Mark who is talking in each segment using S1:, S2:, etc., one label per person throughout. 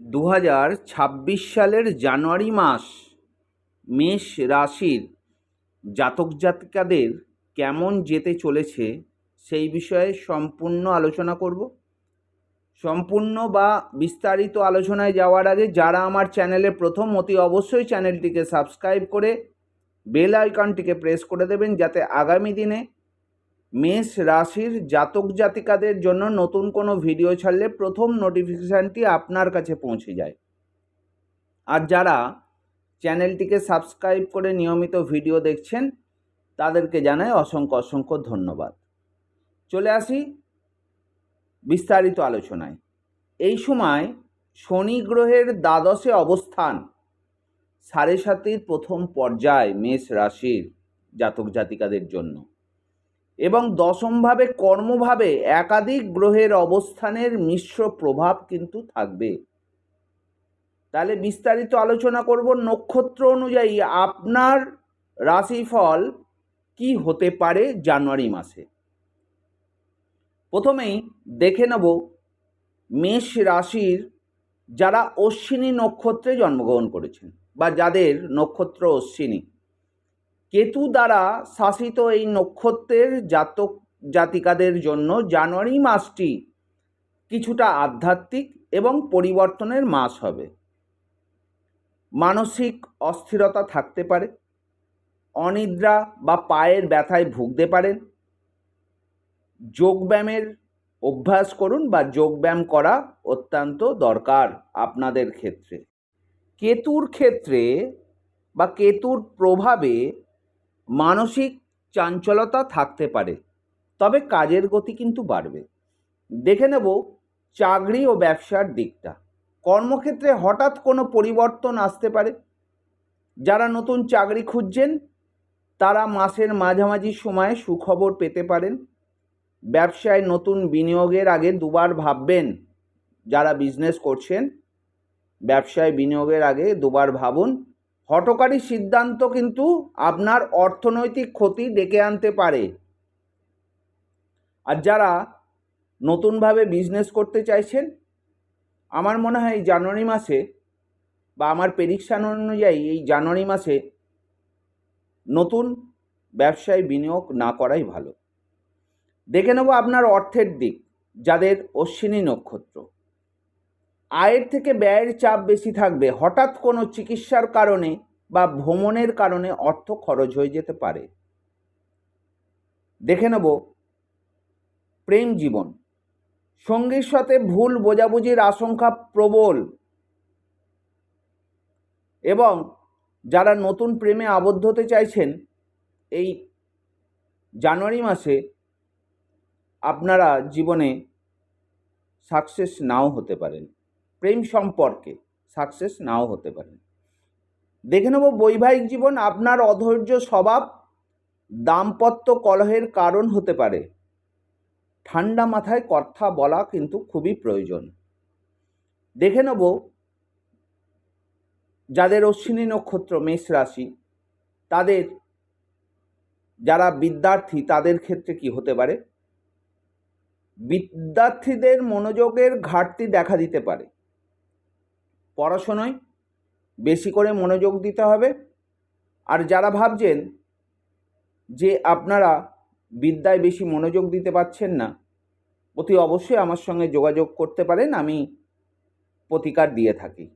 S1: দু হাজার ছাব্বিশ সালের জানুয়ারি মাস মেষ রাশির জাতক জাতিকাদের কেমন যেতে চলেছে সেই বিষয়ে সম্পূর্ণ আলোচনা করব। সম্পূর্ণ বা বিস্তারিত আলোচনায় যাওয়ার আগে যারা আমার চ্যানেলে প্রথম, অতি অবশ্যই চ্যানেলটিকে সাবস্ক্রাইব করে বেল আইকনটিকে প্রেস করে দেবেন যাতে আগামী দিনে মেষ রাশির জাতক জাতিকাদের জন্য নতুন কোনো ভিডিও ছাড়লে প্রথম নোটিফিকেশানটি আপনার কাছে পৌঁছে যায়। আর যারা চ্যানেলটিকে সাবস্ক্রাইব করে নিয়মিত ভিডিও দেখছেন, তাদেরকে জানাই অসংখ্য অসংখ্য ধন্যবাদ। চলে আসি বিস্তারিত আলোচনায়। এই সময় শনি গ্রহের দ্বাদশে অবস্থান, সাড়ে সাতির প্রথম পর্যায় মেষ রাশির জাতক জাতিকাদের জন্য। এবং দশমভাবে কর্মভাবে একাধিক গ্রহের অবস্থানের মিশ্র প্রভাব কিন্তু থাকবে। তাহলে বিস্তারিত আলোচনা করব নক্ষত্র অনুযায়ী আপনার রাশিফল কি হতে পারে জানুয়ারি মাসে? প্রথমেই দেখে নেব মেষ রাশির যারা অশ্বিনী নক্ষত্রে জন্মগ্রহণ করেছেন বা যাদের নক্ষত্র অশ্বিনী। কেতু দ্বারা শাসিত এই নক্ষত্রের জাতক জাতিকাদের জন্য জানুয়ারি মাসটি কিছুটা আধ্যাত্মিক এবং পরিবর্তনের মাস হবে। মানসিক অস্থিরতা থাকতে পারে, অনিদ্রা বা পায়ের ব্যথায় ভুগতে পারেন। যোগব্যায়ামের অভ্যাস করুন বা যোগব্যায়াম করা অত্যন্ত দরকার আপনাদের ক্ষেত্রে। কেতুর ক্ষেত্রে বা কেতুর প্রভাবে মানসিক চাঞ্চলতা থাকতে পারে, তবে কাজের গতি কিন্তু বাড়বে। দেখে নেব চাকরি ও ব্যবসার দিকটা। কর্মক্ষেত্রে হঠাৎ কোনো পরিবর্তন আসতে পারে? যারা নতুন চাকরি খুঁজছেন, তারা মাসের মাঝামাঝি সময়ে সুখবর পেতে পারেন। ব্যবসায় নতুন বিনিয়োগের আগে দুবার ভাববেন যারা বিজনেস করছেন। ব্যবসায় বিনিয়োগের আগে দুবার ভাবুন হটকারী সিদ্ধান্ত কিন্তু আপনার অর্থনৈতিক ক্ষতি ডেকে আনতে পারে। আর যারা নতুনভাবে বিজনেস করতে চাইছেন, আমার মনে হয় জানুয়ারি মাসে বা আমার প্রেডিকশান অনুযায়ী এই জানুয়ারি মাসে নতুন ব্যবসায় বিনিয়োগ না করাই ভালো। দেখে নেব আপনার অর্থের দিক, যাদের অশ্বিনী নক্ষত্র। আয়ের থেকে ব্যয়ের চাপ বেশি থাকবে। হঠাৎ কোনো চিকিৎসার কারণে বা ভ্রমণের কারণে অর্থ খরচ হয়ে যেতে পারে। দেখে নেব। প্রেম জীবন। সঙ্গীর সাথে ভুল বোঝাবুঝির আশঙ্কা প্রবল। এবং যারা নতুন প্রেমে আবদ্ধ হতে চাইছেন, এই জানুয়ারি মাসে আপনারা জীবনে সাকসেস নাও হতে পারেন। প্রেম সম্পর্কে সাকসেস নাও হতে পারেন দেখে নেব বৈবাহিক জীবন আপনার অধৈর্য স্বভাব, দাম্পত্য কলহের কারণ হতে পারে। ঠান্ডা মাথায় কথা বলা কিন্তু খুবই প্রয়োজন। দেখে নেব যাদের অশ্বিনী নক্ষত্র, মেষ রাশি, তাদের যারা বিদ্যার্থী, তাদের ক্ষেত্রে কি হতে পারে? বিদ্যার্থীদের মনোযোগের ঘাটতি দেখা দিতে পারে। পড়াশোনায় বেশি করে মনোযোগ দিতে হবে। আর যারা ভাবছেন যে আপনারা বিদ্যায় বেশি মনোযোগ দিতে পারছেন না, অতি অবশ্যই আমার সঙ্গে যোগাযোগ করতে পারেন, আমি প্রতিকার দিয়ে থাকি।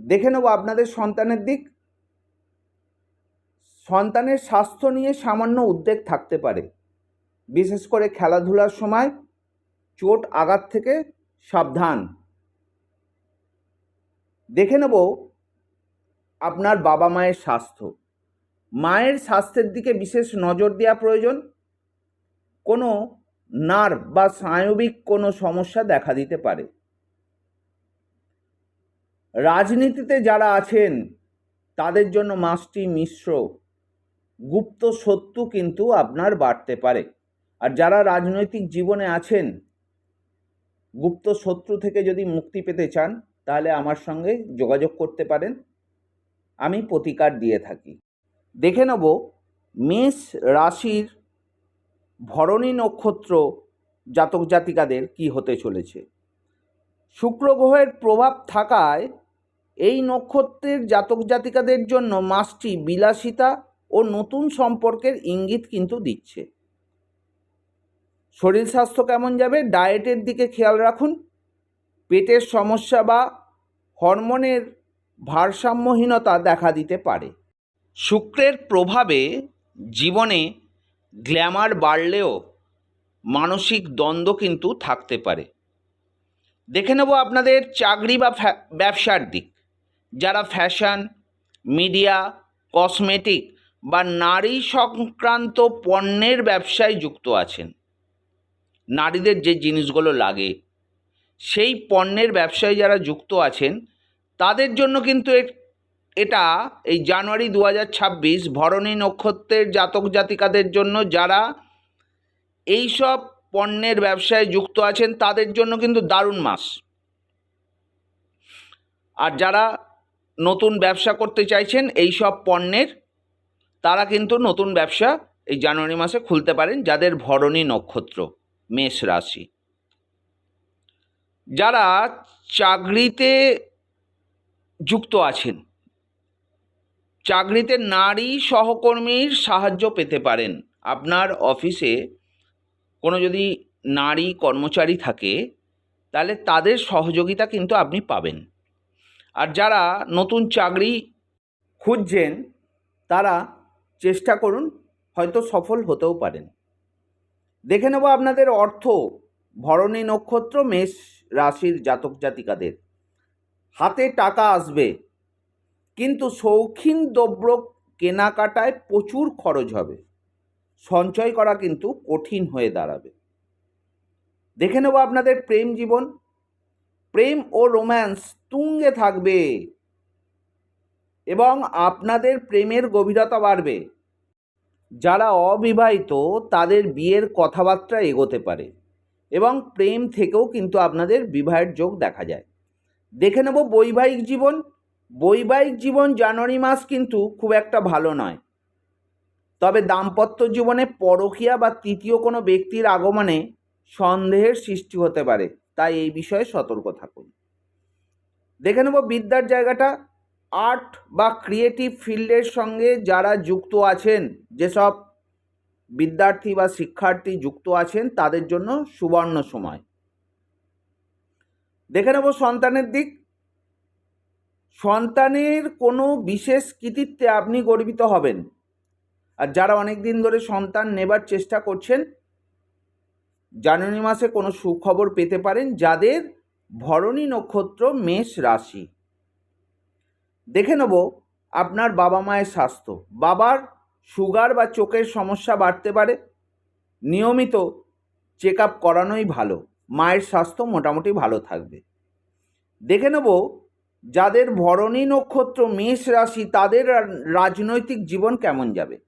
S1: দেখে নেব আপনাদের সন্তানের দিক। সন্তানের স্বাস্থ্য নিয়ে সামান্য উদ্বেগ থাকতে পারে। বিশেষ করে খেলাধুলার সময় চোট আঘাত থেকে সাবধান। দেখে নেব আপনার বাবা মায়ের স্বাস্থ্য। মায়ের স্বাস্থ্যের দিকে বিশেষ নজর দেওয়া প্রয়োজন। কোনো নার্ভ বা স্নায়বিক কোনো সমস্যা দেখা দিতে পারে। রাজনীতিতে যারা আছেন, তাদের জন্য মাসটি মিশ্র। গুপ্ত শত্রু কিন্তু আপনার বাড়তে পারে। আর যারা রাজনৈতিক জীবনে আছেন, গুপ্ত শত্রু থেকে যদি মুক্তি পেতে চান তাহলে আমার সঙ্গে যোগাযোগ করতে পারেন। আমি প্রতিকার দিয়ে থাকি। দেখে নেব, মেষ রাশির ভরণী নক্ষত্র জাতক জাতিকাদের কি হতে চলেছে। শুক্র গ্রহের প্রভাব থাকায় এই নক্ষত্রের জাতক জাতিকাদের জন্য মাসটি বিলাসিতা ও নতুন সম্পর্কের ইঙ্গিত কিন্তু দিচ্ছে। শরীর স্বাস্থ্য কেমন যাবে? ডায়েটের দিকে খেয়াল রাখুন। পেটের সমস্যা বা হরমোনের ভারসাম্যহীনতা দেখা দিতে পারে। শুক্রের প্রভাবে জীবনে গ্ল্যামার বাড়লেও মানসিক দ্বন্দ্ব কিন্তু থাকতে পারে। দেখে নেব আপনাদের চাকরি বা ব্যবসার দিক। যারা ফ্যাশন, মিডিয়া, কসমেটিক বা নারী সংক্রান্ত পণ্যের ব্যবসায় যুক্ত আছেন, নারীদের যে জিনিসগুলো লাগে সেই পণ্যের ব্যবসায় যারা যুক্ত আছেন, তাদের জন্য কিন্তু এটা এই জানুয়ারি দু হাজার ছাব্বিশ ভরণী নক্ষত্রের জাতক জাতিকাদের জন্য যারা এই সব পণ্যের ব্যবসায় যুক্ত আছেন, তাদের জন্য কিন্তু দারুণ মাস। আর যারা নতুন ব্যবসা করতে চাইছেন এই সব পণ্যের, তারা কিন্তু নতুন ব্যবসা এই জানুয়ারি মাসে খুলতে পারেন, যাদের ভরণী নক্ষত্র, মেষ রাশি। যারা চাকরিতে যুক্ত আছেন, চাকরিতে নারী সহকর্মীর সাহায্য পেতে পারেন। আপনার অফিসে কোনো যদি নারী কর্মচারী থাকে, তাহলে তাদের সহযোগিতা কিন্তু আপনি পাবেন। আর যারা নতুন চাকরি খুঁজছেন, তারা চেষ্টা করুন হয়তো সফল হতেও পারেন। দেখে নেব আপনাদের অর্থ, ভরণী নক্ষত্র, মেষ রাশির জাতক জাতিকাদের। হাতে টাকা আসবে, কিন্তু শৌখিন দ্রব্য কেনাকাটায় প্রচুর খরচ হবে। সঞ্চয় করা কিন্তু কঠিন হয়ে দাঁড়াবে। দেখে নেব আপনাদের প্রেম জীবন। প্রেম ও রোম্যান্স তুঙ্গে থাকবে এবং আপনাদের প্রেমের গভীরতা বাড়বে। যারা অবিবাহিত, তাদের বিয়ের কথাবার্তা এগোতে পারে। এবং প্রেম থেকেও কিন্তু আপনাদের বিবাহের যোগ দেখা যায়। দেখে নেব বৈবাহিক জীবন। বৈবাহিক জীবন জানুয়ারি মাস কিন্তু খুব একটা ভালো নয়। তবে দাম্পত্য জীবনে পরকীয়া বা তৃতীয় কোনো ব্যক্তির আগমনে সন্দেহের সৃষ্টি হতে পারে। তাই এই বিষয়ে সতর্ক থাকুন। দেখে নেব বিদ্যার জায়গাটা। আর্ট বা ক্রিয়েটিভ ফিল্ডের সঙ্গে যারা যুক্ত আছেন, যেসব বিদ্যার্থী বা শিক্ষার্থী যুক্ত আছেন, তাদের জন্য সুবর্ণ সময়। দেখে নেব সন্তানের দিক। সন্তানের কোনো বিশেষ কৃতিত্বে আপনি গর্বিত হবেন। আর যারা অনেক দিন ধরে সন্তান নেবার চেষ্টা করছেন, জানুয়ারি মাসে কোনো সুখবর পেতে পারেন, যাদের ভরণী নক্ষত্র মেষ রাশি। দেখে নেব আপনার বাবা মায়ের স্বাস্থ্য। বাবার সুগার বা চোখের সমস্যা বাড়তে পারে। নিয়মিত চেক আপ করানোই ভালো। মায়ের স্বাস্থ্য মোটামুটি ভালো থাকবে। দেখে নেব যাদের ভরণী নক্ষত্র মেষ রাশি, তাদের রাজনৈতিক জীবন কেমন যাবে?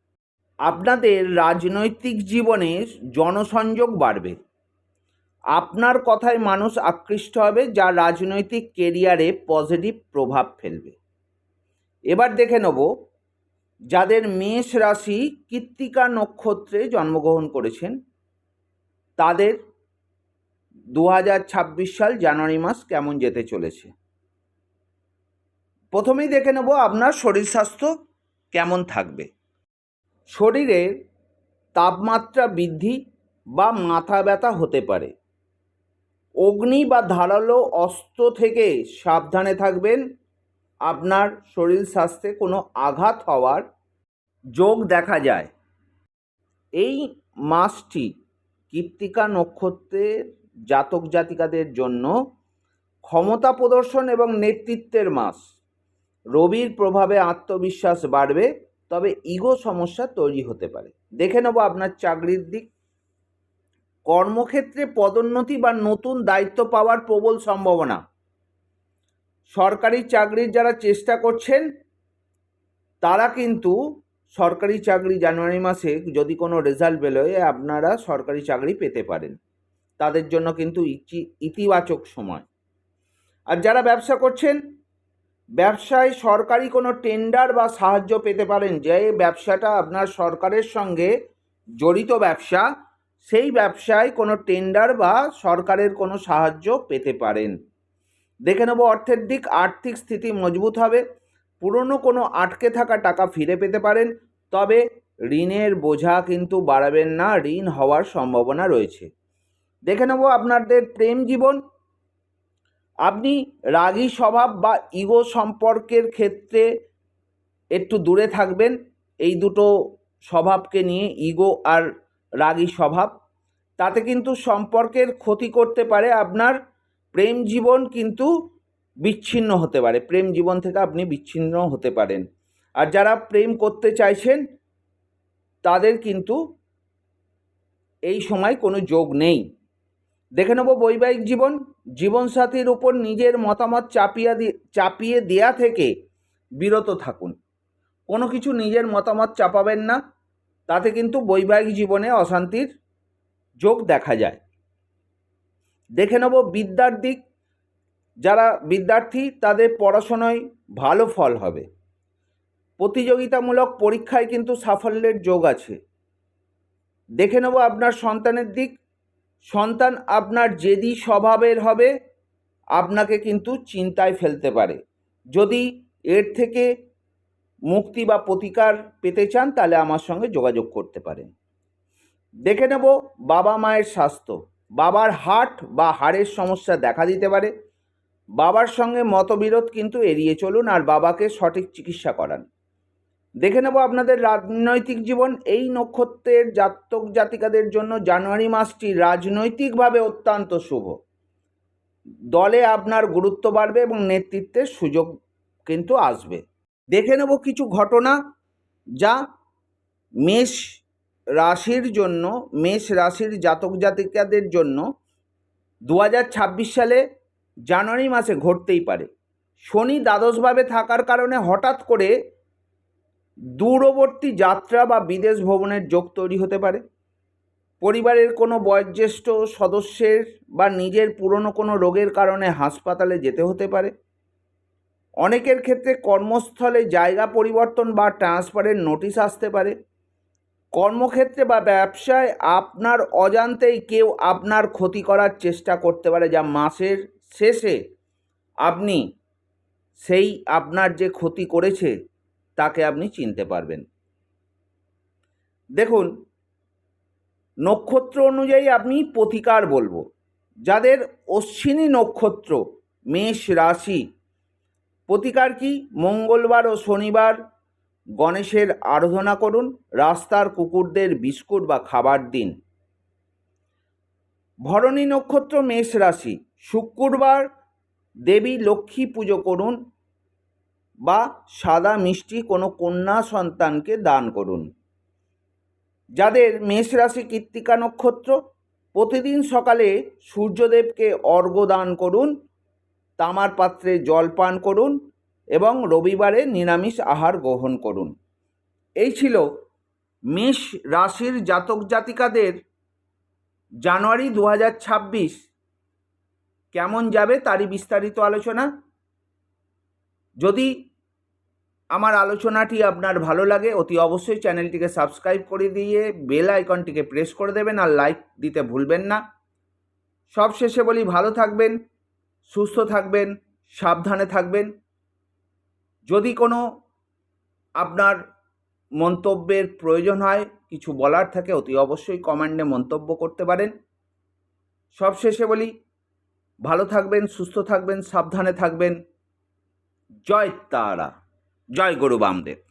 S1: আপনাদের রাজনৈতিক জীবনে জনসংযোগ বাড়বে। আপনার কথায় মানুষ আকৃষ্ট হবে, যা রাজনৈতিক কেরিয়ারে পজিটিভ প্রভাব ফেলবে। এবার দেখে নেব যাদের মেষ রাশি কৃত্তিকা নক্ষত্রে জন্মগ্রহণ করেছেন, তাদের দু হাজার ছাব্বিশ সাল জানুয়ারি মাস কেমন যেতে চলেছে? প্রথমেই দেখে নেব আপনার শরীর স্বাস্থ্য কেমন থাকবে। শরীরের তাপমাত্রা বৃদ্ধি বা মাথা ব্যথা হতে পারে। অগ্নি বা ধারালো অস্ত্র থেকে সাবধানে থাকবেন। আপনার শরীর স্বাস্থ্যে কোনো আঘাত হওয়ার যোগ দেখা যায়। এই মাসটি কৃত্তিকা নক্ষত্রের জাতক জাতিকাদের জন্য ক্ষমতা প্রদর্শন এবং নেতৃত্বের মাস। রবির প্রভাবে আত্মবিশ্বাস বাড়বে, তবে ইগো সমস্যা তৈরি হতে পারে। দেখে নেব আপনার চাকরির দিক। কর্মক্ষেত্রে পদোন্নতি বা নতুন দায়িত্ব পাওয়ার প্রবল সম্ভাবনা। সরকারি চাকরির যারা চেষ্টা করছেন, তারা কিন্তু সরকারি চাকরি জানুয়ারি মাসে যদি কোনো রেজাল্ট বেরোয়, আপনারা সরকারি চাকরি পেতে পারেন। তাদের জন্য কিন্তু ইতি- ইতিবাচক সময়। আর যারা ব্যবসা করছেন, ব্যবসায় সরকারি কোনো টেন্ডার বা সাহায্য পেতে পারেন, যে ব্যবসাটা আপনার সরকারের সঙ্গে জড়িত ব্যবসা, সেই ব্যবসায় কোনো টেন্ডার বা সরকারের কোনো সাহায্য পেতে পারেন। দেখে নেব অর্থের দিক, আর্থিক স্থিতি মজবুত হবে। পুরনো কোনো আটকে থাকা টাকা ফিরে পেতে পারেন, তবে ঋণের বোঝা কিন্তু বাড়াবেন না, ঋণ হওয়ার সম্ভাবনা রয়েছে। দেখে নেব আপনাদের প্রেম জীবন। আপনি রাগী স্বভাব বা ইগো সম্পর্কের ক্ষেত্রে একটু দূরে থাকবেন, এই দুটো স্বভাবকে নিয়ে, ইগো আর রাগী স্বভাব। তাতে কিন্তু সম্পর্কের ক্ষতি করতে পারে আপনার প্রেম জীবন কিন্তু বিচ্ছিন্ন হতে পারে। প্রেম জীবন থেকে আপনি বিচ্ছিন্ন হতে পারেন। আর যারা প্রেম করতে চাইছেন, তাদের কিন্তু এই সময় কোনো যোগ নেই। দেখে নেব বৈবাহিক জীবন। জীবনসাথীর উপর নিজের মতামত চাপিয়ে চাপিয়ে দেয়া থেকে বিরত থাকুন। কোনো কিছু নিজের মতামত চাপাবেন না। তাতে কিন্তু বৈবাহিক জীবনে অশান্তির যোগ দেখা যায়। দেখে নেব বিদ্যার দিক যারা বিদ্যার্থী তাদের পড়াশোনায় ভালো ফল হবে। প্রতিযোগিতামূলক পরীক্ষায় কিন্তু সাফল্যের যোগ আছে। দেখে নেব আপনার সন্তানের দিক। সন্তান আপনার জেদি স্বভাবের হবে, আপনাকে কিন্তু চিন্তায় ফেলতে পারে। যদি এর থেকে মুক্তি বা প্রতিকার পেতে চান, তাহলে আমার সঙ্গে যোগাযোগ করতে পারেন। দেখে নেব বাবা মায়ের স্বাস্থ্য। বাবার হার্ট বা হাড়ের সমস্যা দেখা দিতে পারে। বাবার সঙ্গে মতবিরোধ কিন্তু এড়িয়ে চলুন আর বাবাকে সঠিক চিকিৎসা করান। দেখে নেব আপনাদের রাজনৈতিক জীবন। এই নক্ষত্রের জাতক জাতিকাদের জন্য জানুয়ারি মাসটি রাজনৈতিকভাবে অত্যন্ত শুভ। দলে আপনার গুরুত্ব বাড়বে এবং নেতৃত্বের সুযোগ কিন্তু আসবে। দেখে নেব কিছু ঘটনা যা মেষ রাশির জন্য, মেষ রাশির জাতক জাতিকাদের জন্য দু হাজার ছাব্বিশ সালে জানুয়ারি মাসে ঘটতেই পারে। শনি দ্বাদশভাবে থাকার কারণে হঠাৎ করে দূরবর্তী যাত্রা বা বিদেশ ভ্রমণের যোগ তৈরি হতে পারে। পরিবারের কোনো বয়োজ্যেষ্ঠ সদস্যের বা নিজের পুরনো কোনো রোগের কারণে হাসপাতালে যেতে হতে পারে। অনেকের ক্ষেত্রে কর্মস্থলে জায়গা পরিবর্তন বা ট্রান্সফারের নোটিশ আসতে পারে। কর্মক্ষেত্রে বা ব্যবসায় আপনার অজান্তেই কেউ আপনার ক্ষতি করার চেষ্টা করতে পারে। যা মাসের শেষে আপনি সেই আপনার যে ক্ষতি করেছে, তাকে আপনি চিনতে পারবেন। দেখুন, নক্ষত্র অনুযায়ী আপনি প্রতিকার বলব। যাদের অশ্বিনী নক্ষত্র, মেষ রাশি, প্রতিকার কি? মঙ্গলবার ও শনিবার গণেশের আরাধনা করুন, রাস্তার কুকুরদের বিস্কুট বা খাবার দিন। ভরণী নক্ষত্র মেষ রাশি, শুক্রবার দেবী লক্ষ্মী পুজো করুন বা সাদা মিষ্টি কোনো কন্যা সন্তানকে দান করুন। যাদের মেষ রাশি কৃত্তিকা নক্ষত্র, প্রতিদিন সকালে সূর্যদেবকে অর্ঘ্য দান করুন, তামার পাত্রে জল পান করুন এবং রবিবারে নিরামিষ আহার গ্রহণ করুন। এই ছিল মেষ রাশির জাতক জাতিকাদের জানুয়ারি দু হাজার ছাব্বিশ। কেমন যাবে তারই বিস্তারিত আলোচনা? যদি আমার আলোচনাটি আপনার ভালো লাগে, অতি অবশ্যই চ্যানেলটিকে সাবস্ক্রাইব করে দিয়ে বেল আইকনটিকে প্রেস করে দেবেন আর লাইক দিতে ভুলবেন না। সব শেষে বলি ভালো থাকবেন, সুস্থ থাকবেন, সাবধানে থাকবেন। যদি কোনো আপনার মন্তব্যের প্রয়োজন হয়, কিছু বলার থাকে, অতি অবশ্যই কমেন্টে মন্তব্য করতে পারেন। সবশেষে বলি, ভালো থাকবেন, সুস্থ থাকবেন, সাবধানে থাকবেন। জয় তারা, জয় গরু বামদেব।